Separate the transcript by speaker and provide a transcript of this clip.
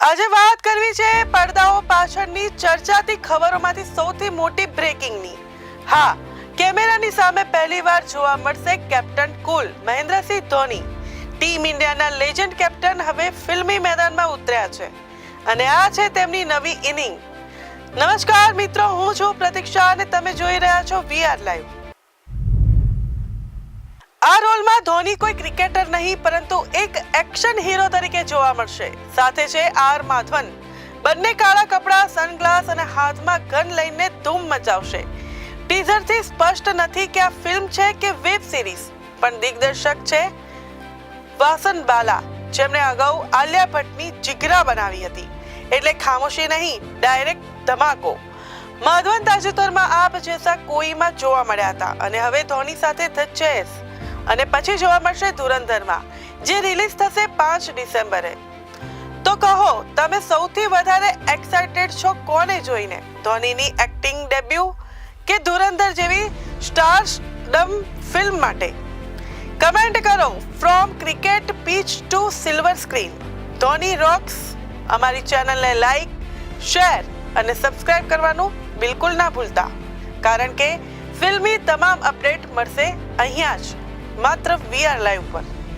Speaker 1: આજે વાત કરવી છે પડદાઓ પાછળની ચર્ચાતી ખબરોમાંથી સૌથી મોટી બ્રેકિંગની હા, કેમેરાની સામે પહેલીવાર જોવા મળશે captain cool, Mahendra Singh Dhoni. Team ઇન્ડિયાના લેજન્ડ કેપ્ટન હવે ફિલ્મી મેદાનમાં ઉતર્યા છે. અને આ છે તેમની નવી ઇનિંગ નમસ્કાર મિત્રો, હું છું પ્રતીક્ષા અને તમે જોઈ રહ્યા છો વીઆર લાઈવ રોલમાં ધોની કોઈ ક્રિકેટર નહીં, પરંતુ એક એક્શન હીરો તરીકે જોવા મળશે. સાથે છે આર માધવન. બંને કાળા કપડાં સનગ્લાસ અને હાથમાં ગન લઈને ધૂમ મચાવશે. ટીઝરથી સ્પષ્ટ નથી કે આ ફિલ્મ છે કે વેબ સિરીઝ પણ દિગ્દર્શક છે વાસન બાલા, જેમણે અગાઉ આલિયા ભટ્ટની જીગરા બનાવી હતી. એટલે ખામોશી નહીં ડાયરેક્ટ ધમાકો. માધવન તાજેતરમાં આપ જેસા કોઈમાં જોવા મળ્યા હતા, અને હવે ધોની સાથે ધ ચેસ. અને પછી જોવા મળશે ધુરંધરમાં, જે રિલીઝ થશે પાંચ ડિસેમ્બરે. તો કહો, તમે સૌથી વધારે એક્સાઇટેડ છો કોને જોઈને? ધોનીની એક્ટિંગ ડેબ્યુ કે ધુરંધર જેવી સ્ટારડમ ફિલ્મ માટે? કમેન્ટ કરો from cricket pitch to silver screen Dhoni rocks અમારી ચેનલને લાઈક શેર અને સબસ્ક્રાઇબ કરવાનું બિલકુલ ના ભૂલતા. કારણ કે ફિલ્મી તમામ અપડેટ મળશે અહીંયા જ. માત્ર વીઆર લાઈવ પર